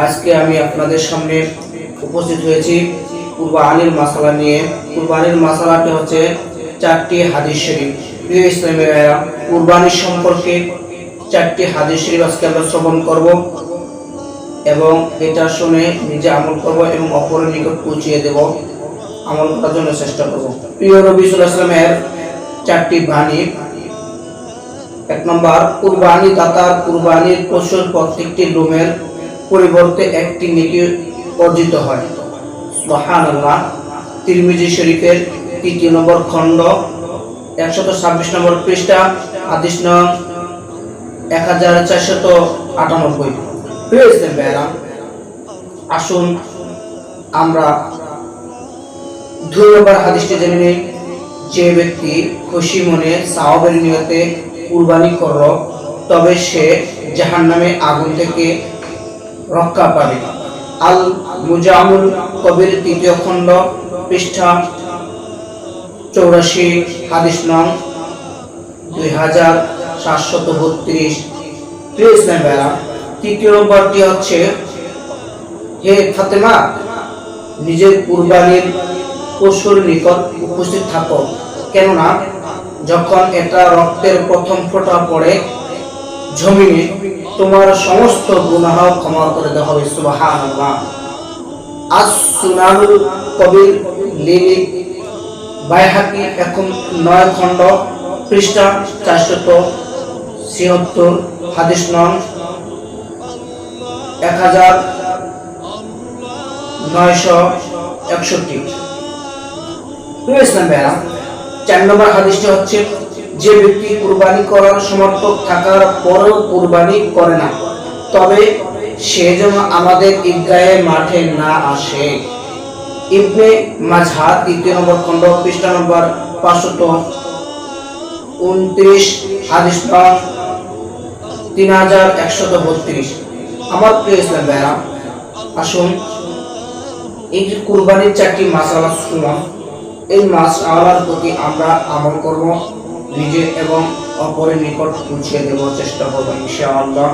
আজকে আমি আপনাদের সামনে উপস্থিত হয়েছি কুরবানির মাসালা নিয়ে। কুরবানির মাসালাটি হচ্ছে চারটি হাদিস শরীফ। প্রিয় ইসলামী ভাইয়েরা কুরবানির সম্পর্কে চারটি হাদিস শরীফ আজকে আমরা শ্রবণ করব এবং এটা শুনে নিজে আমল করব এবং অপরের নিকট পৌঁছিয়ে দেব। আমল করার জন্য চেষ্টা করব। প্রিয় আলাইহি ওয়াসাল্লামের চারটি বাণী। এক নম্বর, কুরবানি দাতার কুরবানির পশুর প্রত্যেকটি লোমের পরিবর্তে একটি নেকি অর্জিত হয়। সুবহানাল্লাহ। তিরমিজি শরীফের তৃতীয় নম্বর খণ্ড, একশত ছাব্বিশ নম্বর পৃষ্ঠা আদিস নং এক হাজার চারশত আটানব্বই আসুন আমরা দুই নম্বর হাদিসটি জেনে নেই। যে ব্যক্তি খুশি মনে সাওয়াবের নিয়তে কুরবানি করল, তবে সে জাহান নামে আগুন থেকে রক্ষা পাবে আল মুজামুল কবির তৃতীয় খণ্ড, পৃষ্ঠা চৌরাশি, হাদিস নং দুই হাজার সাতশত বত্রিশ। প্রিয় ইসলাম তৃতীয় নম্বরটি হচ্ছে, হে ফাতেমা, নিজের কুরবানির পশুর নিকট উপস্থিত থাকো। কেননা, যখন এটা রক্তের প্রথম ফোঁটা পড়ে, জমিনে তোমার সমস্ত গুনাহ ক্ষমা করে দেওয়া হবে, সুবহানাল্লাহ। আজ সুনানুল কবির লিলি বাইহাকি এখন নয় খণ্ড, পৃষ্ঠা চারশত ছিয়াত্তর, হাদিস নং এক হাজার নয়শো একষট্টি। চার নম্বর হাদিসটি হচ্ছে যে ব্যক্তি কুরবানি করার সমর্থক থাকার পরেও কুরবানি করে না, তবে সে যেন আমাদের ঈদগাহে মাঠে না আসে। ইবনে মাঝহা তৃতীয় নম্বর খণ্ড, পৃষ্ঠা নম্বর পাঁচশত উনত্রিশ, হাদিস তিন হাজার একশত বত্রিশ। আমার প্রিয় ইসলাম ভাইরা আসুন এই যে কুরবানির চারটি মাসালা শুনলাম এই মাস আল্লাহর প্রতি আমরা আমল করব। নিজে এবং অপরের নিকট পৌঁছে দেব চেষ্টা করব ইনশাআল্লাহ।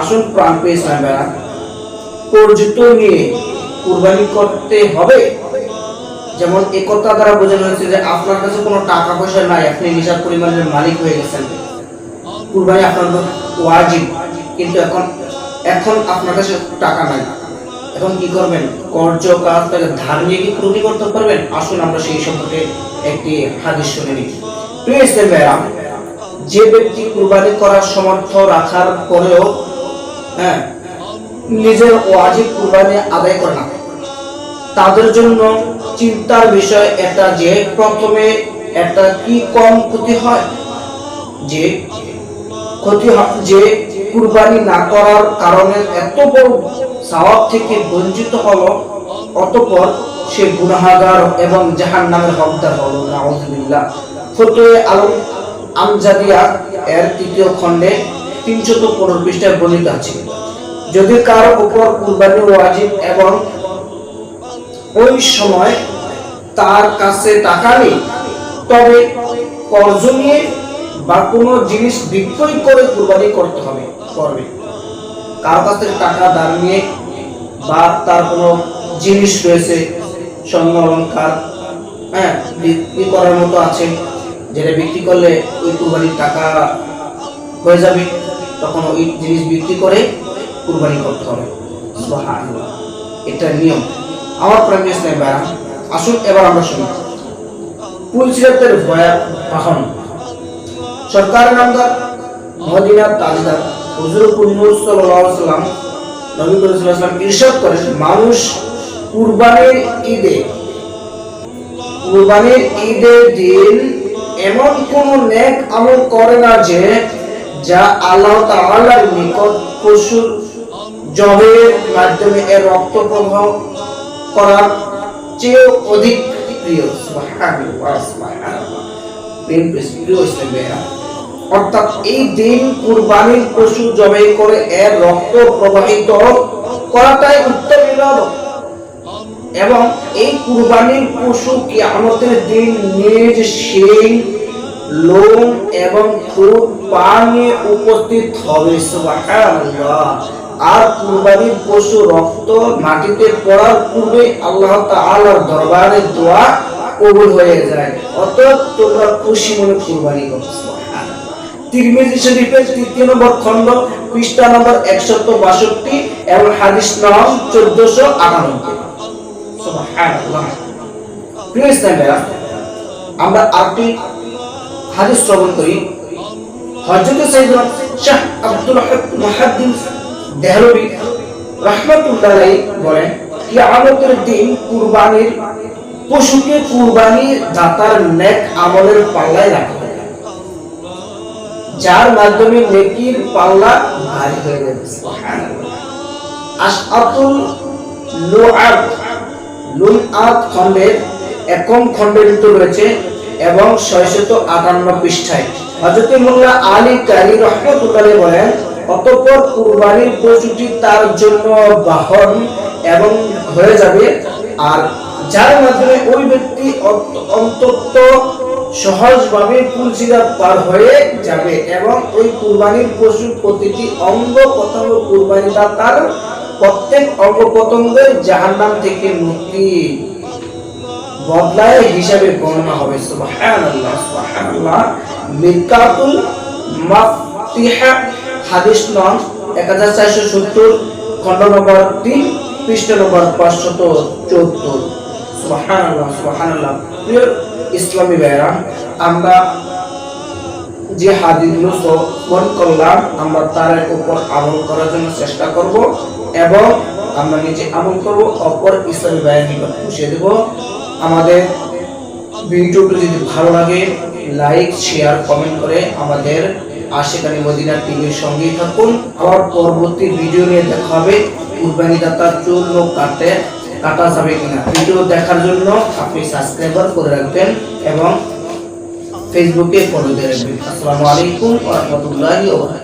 আসুন প্রাণ পেয়ে ইসলামেরা পরিচিত নিয়ে কুরবানি করতে হবে। যেমন একতা দ্বারা বোঝানো হয়েছে যে আপনার কাছে কোনো টাকা পয়সা নাই, আপনি নিশার পরিমাণের মালিক হয়ে গেছেন। কুরবানি আপনার ওয়াজিব, কিন্তু এখন এখন আপনার কাছে টাকা নাই। এখন কি করবেন? কর্জ কাজ তাহলে ধার নিয়ে কি কুরবানি করতে পারবেন? আসুন আমরা সেই সম্পর্কে একটি হাদিস শুনে নিই। প্রিয় ইসলাম ভাইরা, যে ব্যক্তি কুরবানি করার সমর্থ রাখার পরেও হ্যাঁ নিজের ওয়াজিব কুরবানি আদায় করে না। তাদের জন্য চিন্তার বিষয় এটা যে প্রথমে একটা কি কম ক্ষতি হয়? যে ক্ষতি হয় যে কুরবানি না করার কারণে এত বড় সওয়াব থেকে বঞ্চিত হলো অতঃপর সে গুনাহগার এবং জাহান নামের হকদার হলো। নাউজুবিল্লাহ। ফতোয়ে আলম আমজাদিয়া এর তৃতীয় খণ্ডে তিনশত পনেরো পৃষ্ঠায় বর্ণিত আছে। যদি কারও উপর কুরবানি ওয়াজিব এবং ওই সময় তার কাছে টাকা নেই, তবে কর্জ নিয়ে বা কোনো জিনিস বিক্রয় করে কুরবানি করতে হবে, করবে। কারও কাছে টাকা নিয়ে বা তার কোনো জিনিস রয়েছে স্বর্ণ অলঙ্কার হ্যাঁ বিক্রি করার মতো আছে। যেটা বিক্রি করলে ওই কুরবানির টাকা হয়ে যাবে। তখন ওই জিনিস বিক্রি করে কুরবানি করতে হবে। এটা নিয়ম। আমার প্রাণ ইসলাম ভাইরা, আসুন এবার আমরা শুনি। পুলসিরাতের ভয়া বাহন। সরকারের নামদার, মদিনার তাজদার হুজুরপুর নূর সাল্লাল্লাহু সাল্লাম নবী করিম ইরশাদ করেন, মানুষ কুরবানির ঈদে। কুরবানির ঈদের দিন এমন কোন নেক আমল করে না যে, যা আল্লাহ তাআলার নিকট পশুর জবের মাধ্যমে এর রক্ত প্রবাহ করার চেয়ে অধিক প্রিয়। অর্থাৎ এই দিন কুরবানির পশু জবাই করে এর রক্ত প্রবাহিত করাটাই উত্তম ইবাদত। এবং এই কুরবানির পশু কি আমাদের দিন নিজ সেই লোম এবং খুব পা নিয়ে উপস্থিত হবে আর কুরবানির পশু রক্ত মাটিতে পড়ার পূর্বে আল্লাহ তাআলার দরবারে দোয়া কবুল হয়ে যায়। অতএব তোমরা খুশি মনে কুরবানি করো তিরমিজি শরীফের তৃতীয় নম্বর খণ্ড, পৃষ্ঠা নম্বর একশত বাষট্টি এবং হাদিস নং চোদ্দশো আটানব্বই। আমরা আরেকটি হাদিস শ্রবণ করি। হযরত সাইয়েদনা শাহ আব্দুল হক মুহাদ্দিস দেহলভী রাহমাতুল্লাহ বলেন, কিয়ামতের দিন কুরবানির, পশুকে কুরবানি দাতার নেক আমলের পাল্লায় রাখা। যার মাধ্যমে নেকির পাল্লা ভারী হয়ে যাবে। আশআতুল লুআব লুনআত খণ্ডের একম খণ্ডের রয়েছে এবং ছয়শত আটান্ন পৃষ্ঠায়। হজরত মোল্লা আলী রহমতুল্লাহ বলেন কুরবানির তার জন্য বাহন এবং হয়ে যাবে, আর যার মাধ্যমে ওই ব্যক্তি অন্তত সহজভাবে পুলসিরা পার হয়ে যাবে এবং ওই কুরবানির পশুর প্রতিটি অঙ্গ প্রত্যঙ্গ কুরবানি তার প্রত্যেক অঙ্গ প্রত্যঙ্গের জাহান্নাম থেকে মুক্তি বদলায় হিসাবে গণনা হবে। সুবহানাল্লাহ সুবহানাল্লাহ। মিরকাতুল মাফতিহা, হাদিস নং 1470 খণ্ড নম্বর 3 পৃষ্ঠ নম্বর 574 সুবহানাল্লাহ সুবহানাল্লাহ। প্রিয় ইসলামী আমরা যে হাদিসগুলো শ্রবণ করলাম, আমরা তার উপর আমল করার জন্য চেষ্টা করব। এবং আমরা নিজে আমল করব, অপর ইসলামী ভাইয়ের নিকট পৌঁছে দেব। আমাদের ভিডিওটি যদি ভালো লাগে, লাইক, শেয়ার, কমেন্ট করে আমাদের আশেখানি মদিনা টিভির সঙ্গেই থাকুন। আবার পরবর্তী ভিডিও নিয়ে দেখা হবে। কুরবানি দাতার মুখ কাটে কাটা যাবে কিনা? ভিডিও দেখার জন্য আপনি সাবস্ক্রাইবার করে রাখবেন এবং ফেসবুকে ফলো দিয়ে রাখবেন। আসসালামু আলাইকুম ওয়া রাহমাতুল্লাহি ওয়া বারাকাতুহু।